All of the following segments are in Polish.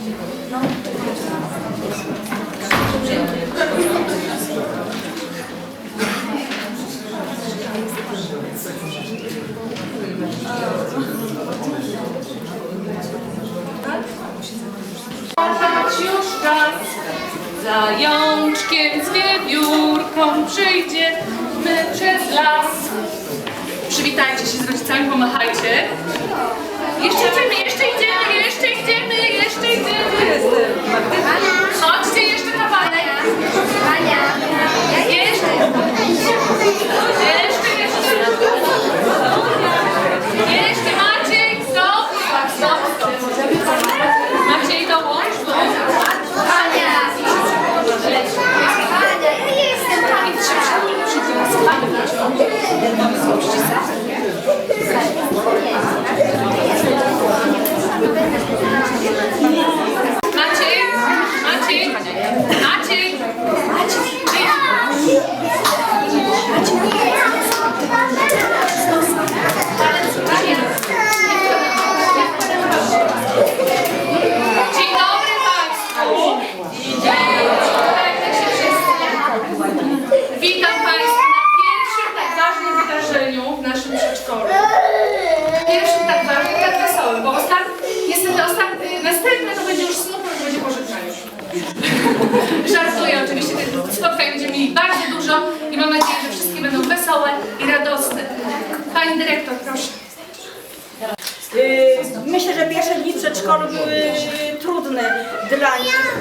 Już czas Zajączkiem z wiewiórką przyjdziemy przez las. Przywitajcie się z rodzicami, pomachajcie. Jeszcze idziemy, jeszcze idziemy, jeszcze idziemy, jeszcze idziemy. Chodźcie jeszcze kawałek. Jeszcze, jeszcze. Jeszcze Maciej, stop. Stop, stop. Maciej, dołącz. Maciej, Maciej, Maciej. Dzień dobry Państwu. Witajcie się wszyscy. Witam Państwa na pierwszym tak ważnym wydarzeniu w naszym przedszkolu. Pierwszym tak ważnym, tak wesołym, bo ostatni, niestety ostatni, następne to będzie już smutne, to będzie pożegnanie. Żartuję oczywiście, tych spotkań będziemy mieli bardzo dużo i mam nadzieję, że wszystkie będą wesołe i radosne. Pani Dyrektor, proszę. Yy, Myślę, że pierwsze dni w przedszkolu były trudne dla nich.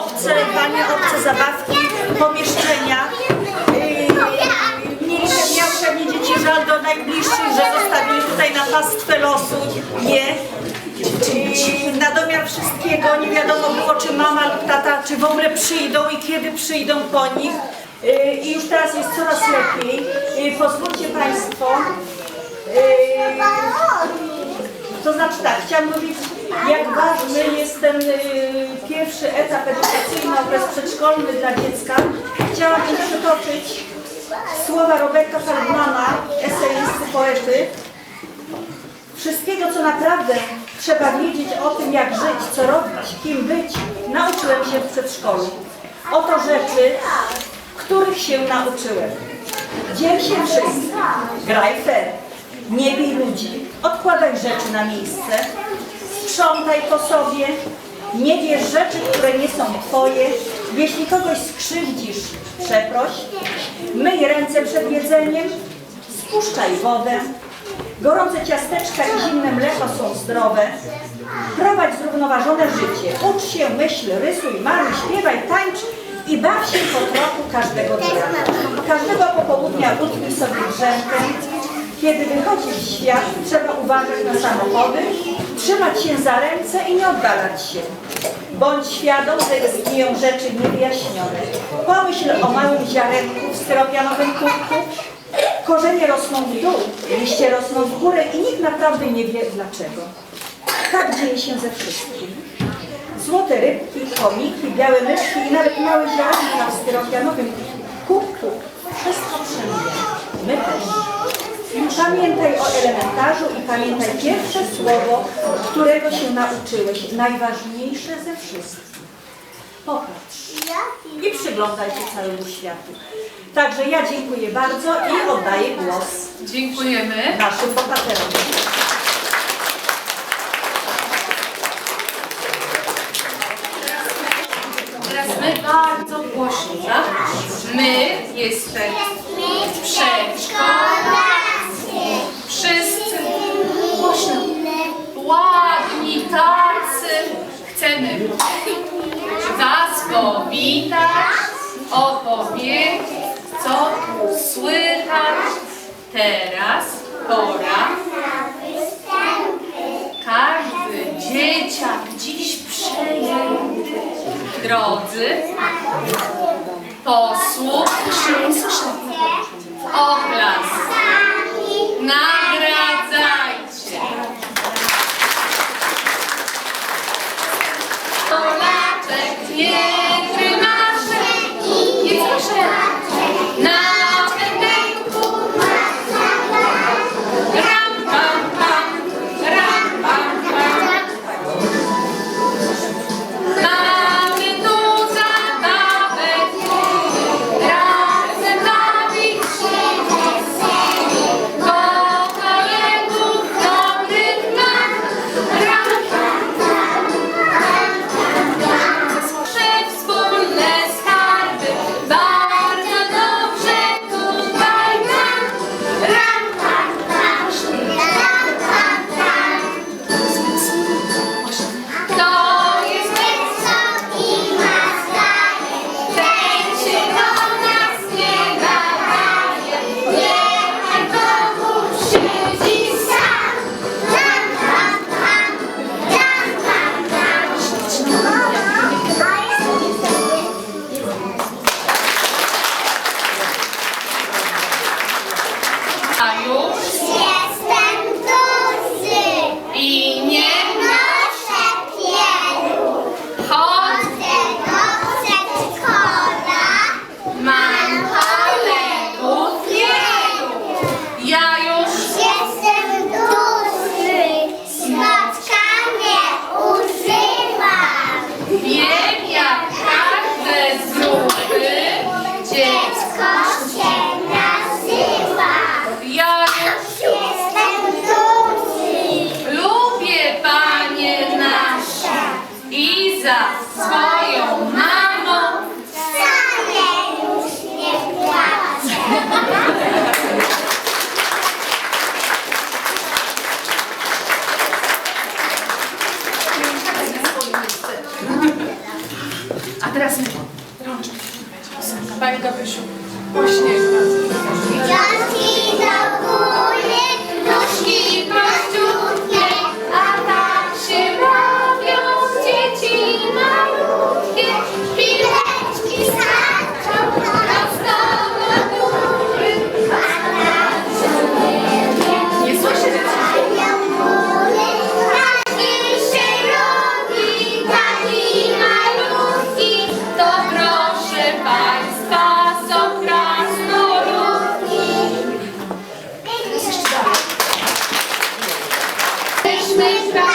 Obce, panie, obce zabawki, pomieszczenia. Yy, Mieli, miał pewnie dzieci żal do najbliższych, że zostawili tutaj na pastwę losu je. Yy, Na domiar wszystkiego nie wiadomo było, czy mama lub tata, czy w ogóle przyjdą i kiedy przyjdą po nich. Yy, I już teraz jest coraz lepiej. Pozwólcie Państwo, to znaczy tak, chciałam powiedzieć, jak ważny jest ten yy, pierwszy etap edukacyjny, okres przedszkolny dla dziecka. Chciałabym przytoczyć słowa Roberta Feldmana, eseisty, poety. Wszystkiego, co naprawdę trzeba wiedzieć o tym, jak żyć, co robić, kim być, nauczyłem się w przedszkolu. Oto rzeczy, których się nauczyłem. Dziel się czym? Graj fair. Nie bij ludzi. Odkładaj rzeczy na miejsce. Sprzątaj po sobie. Nie bierz rzeczy, które nie są twoje. Jeśli kogoś skrzywdzisz, przeproś. Myj ręce przed jedzeniem. Spuszczaj wodę. Gorące ciasteczka i zimne mleko są zdrowe. Prowadź zrównoważone życie. Ucz się, myśl, rysuj, maluj, śpiewaj, tańcz i baw się po trochu każdego dnia. Każdego popołudnia utknij sobie drzemkę. Kiedy wychodzisz w świat, trzeba uważać na samochody, trzymać się za ręce i nie oddalać się. Bądź świadom, że istnieją rzeczy niewyjaśnione. Pomyśl o małym ziarenku w styropianowym kubku. Korzenie rosną w dół, liście rosną w górę i nikt naprawdę nie wie dlaczego. Tak dzieje się ze wszystkim. Złote rybki, komiki, białe myszki i nawet małe ziarnka w styropianowym kubku. Wszystko przemija. My też. Pamiętaj o elementarzu i pamiętaj pierwsze słowo, którego się nauczyłeś. Najważniejsze ze wszystkich. Popatrz i przyglądaj się całemu światu. Także ja dziękuję bardzo i oddaję głos Dziękujemy. naszym bohaterom. Teraz my bardzo głośno, tak? My jesteśmy przedszkola. Ładni tacy. Chcemy Was powitać, opowiedzieć, co tu słychać. Teraz Rączki. Pani Gabrysiu, głośniej. Jesteśmy krasnoludki.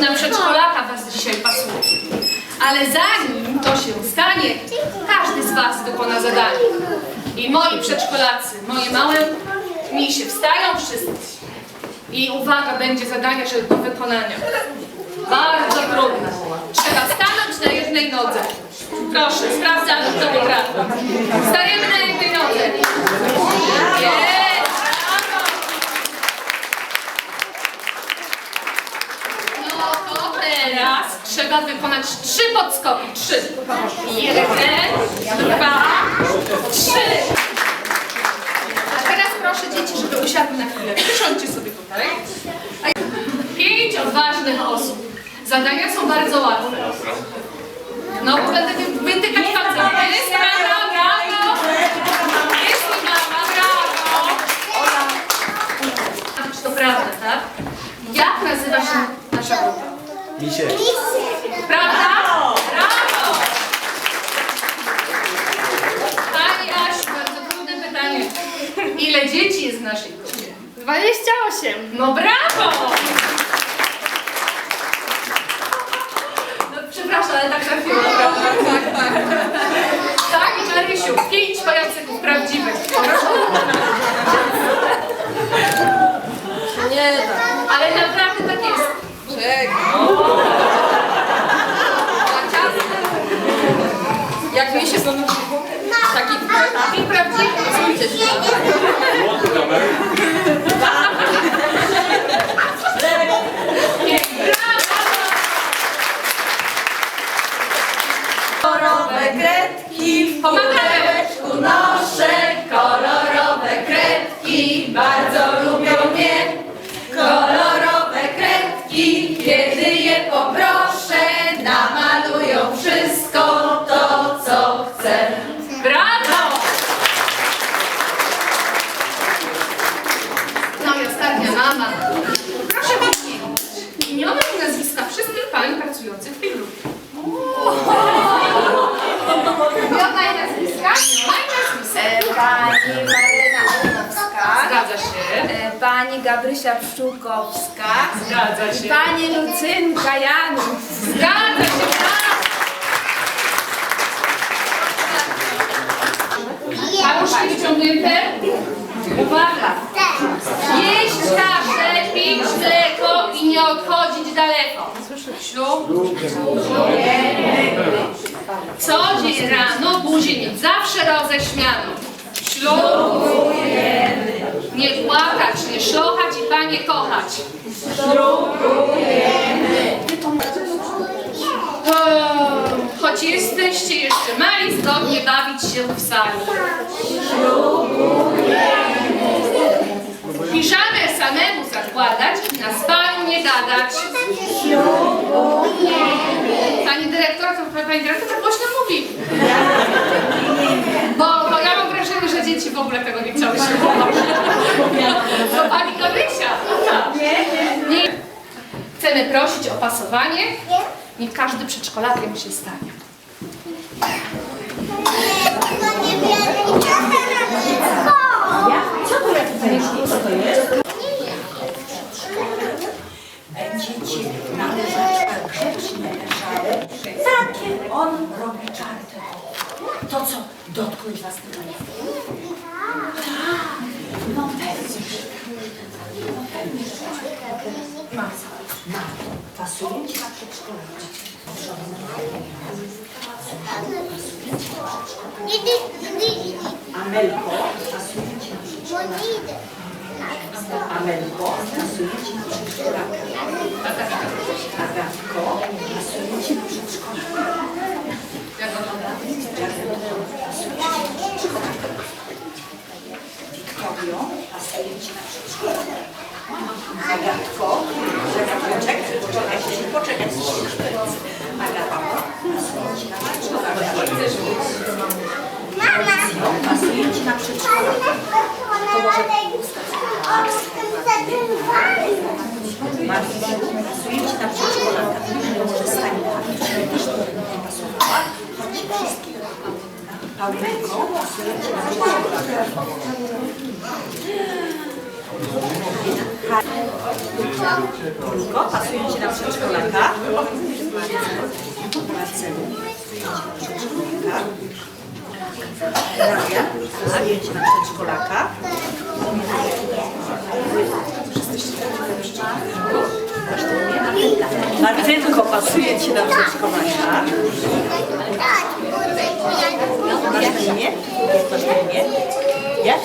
Na przedszkolaka was dzisiaj pasuje. Ale zanim to się stanie, każdy z was wykona zadanie. I moi przedszkolacy, moje małe misie wstają wszyscy. I uwaga, będzie zadanie do wykonania. Bardzo trudne. Trzeba stanąć na jednej nodze. Proszę, sprawdzamy, kto potrafi. Stajemy na jednej nodze. Jest! Brawo! No to teraz trzeba wykonać trzy podskoki. Trzy. Jeden, dwa, trzy. A teraz proszę dzieci, żeby usiadły na chwilę. Usiądźcie sobie tutaj. Pięć odważnych osób. Zadania są bardzo łatwe. No, będę wy- wytykać palcem. Jest mama, brawo! Jest mama, brawo! To prawda, tak? Jak nazywa się nasza grupa? Misiek. Prawda? Brawo! Pani Asiu, bardzo trudne pytanie. Ile dzieci jest w naszej grupie? 28. No brawo! Yeah, Pani Marlena Ołowska, Zgadza się. e, Pani Gabrysia Pszczółkowska, Zgadza się. Pani Lucynka Janów, Zgadza się. tak. Paluszki wyciągnięte. Uwaga. Jeść kaszę, pić mleko i nie odchodzić daleko. Ślub. Co dzień rano buzię mieć zawsze roześmianą. Ślub. Nie płakać, nie szlochać i Panie kochać. O, Choć jesteście jeszcze mali, zgodnie bawić się w sali. Piżamę samemu zakładać i na spaniu nie gadać. Pani dyrektor, to pani dyrektor tak głośno mówi. Bo, bo ja mam wrażenie, że dzieci w ogóle tego nie chciały się położyć. To pani Gabrysia. Nie, nie. Chcemy prosić o pasowanie. Niech każdy przedszkolakiem się stanie. Dzieci na leżaczkach grzecznie leżały. Takie on robi czarty. To co, dotknąć was tego nie? Tak, no pewnie. No pewnie, że tak. Masa, mama, pasuje ci na przedszkolę. Amelko, pasuje ci na przedszkolę. Amelko, pasuje ci na przedszkolę. Agatko, pasuje ci na przedszkolę. Wiktorio, pasuje ci na przedszkolę. Agatko, poczekaj, poczekaj, poczekaj. Agatko. Alicjo, pasuje ci na przedszkolę. To może pasuje ci na przedszkolaka. Może stanie pani, też to nie pasowała. Chodź wszystkie. Paulinko, pasuje ci na przedszkolaka. Paulinko, pasuje ci na przedszkolaka. Marcelu, przedszkolaka. Nadia, pasuje ci na przedszkolaka. Martynko, pasuje ci na przedszkolaka. Masz na imię? Masz na imię? Jak?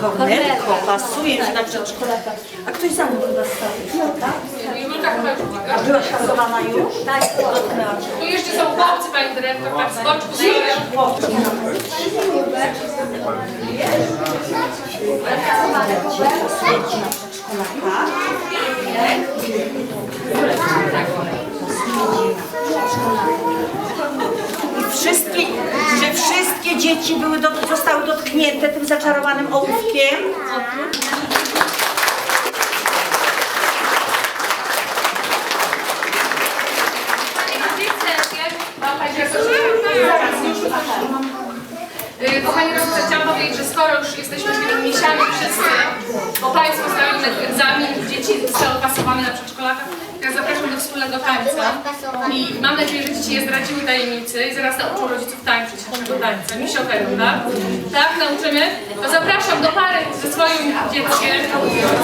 Kornelko, pasuje ci na przedszkolaka. A ktoś za mną chyba stał, tak? Julka chyba już uwaga. A byłaś kasowana już? Tak. Tu jeszcze są chłopcy, pani dyrektor, tak z boczku stoją wszystkie, że wszystkie dzieci były do, zostały dotknięte tym zaczarowanym ołówkiem. Yy, Kochani rodzice, chciałam powiedzieć, że skoro już jesteśmy tymi misiami wszyscy, bo Państwo stają nad dzieci zostały pasowane na przedszkolaka. Ja zapraszam do wspólnego tańca i mam nadzieję, że dzieci nie zdradziły tajemnicy i zaraz nauczą rodziców tańczyć naszego tańca. Mi się okaże, tak? Tak, nauczymy? To zapraszam do pary ze swoim dzieckiem.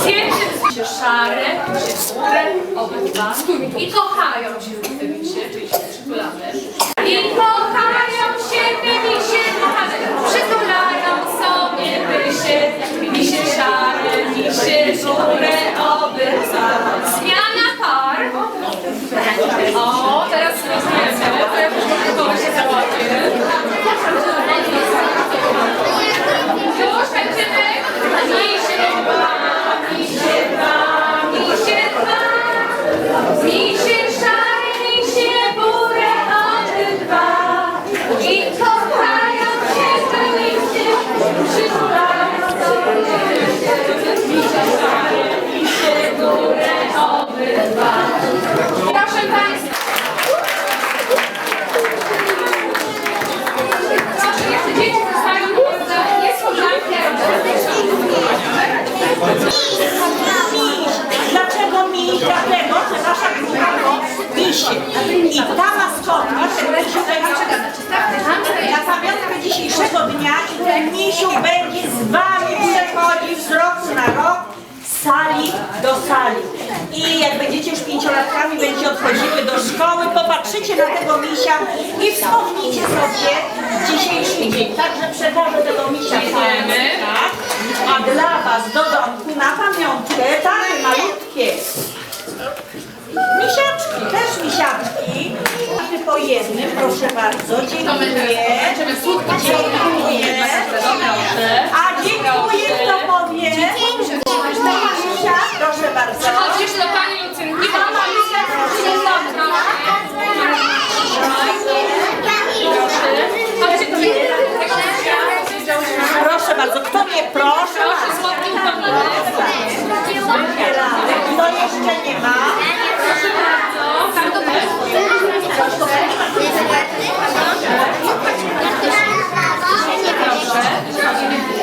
Piękne się szare, się skórę, obydwa i kochają się w tym się, czyli się przytulamy. I kochają się, byli się kochane, przytulają sobie mi się szare, skórę, obydwa. Zmiana par. O, teraz jak będziecie już pięciolatkami, będziecie odchodziły do szkoły, popatrzycie na tego misia i wspomnicie sobie dzisiejszy dzień. Także przekażę tego misia Dziękujemy. tak? A dla was do domku na pamiątkę takie malutkie misiaczki, też misiaczki. Każdy po jednym, proszę bardzo. Dziękuję. Dziękuję. Proszę. A dziękuję, kto powie bardzo. Przechodzisz do pani Lucynki. Proszę bardzo, kto mnie proszę? Kto jeszcze nie ma? Proszę bardzo. Tam do Proszę.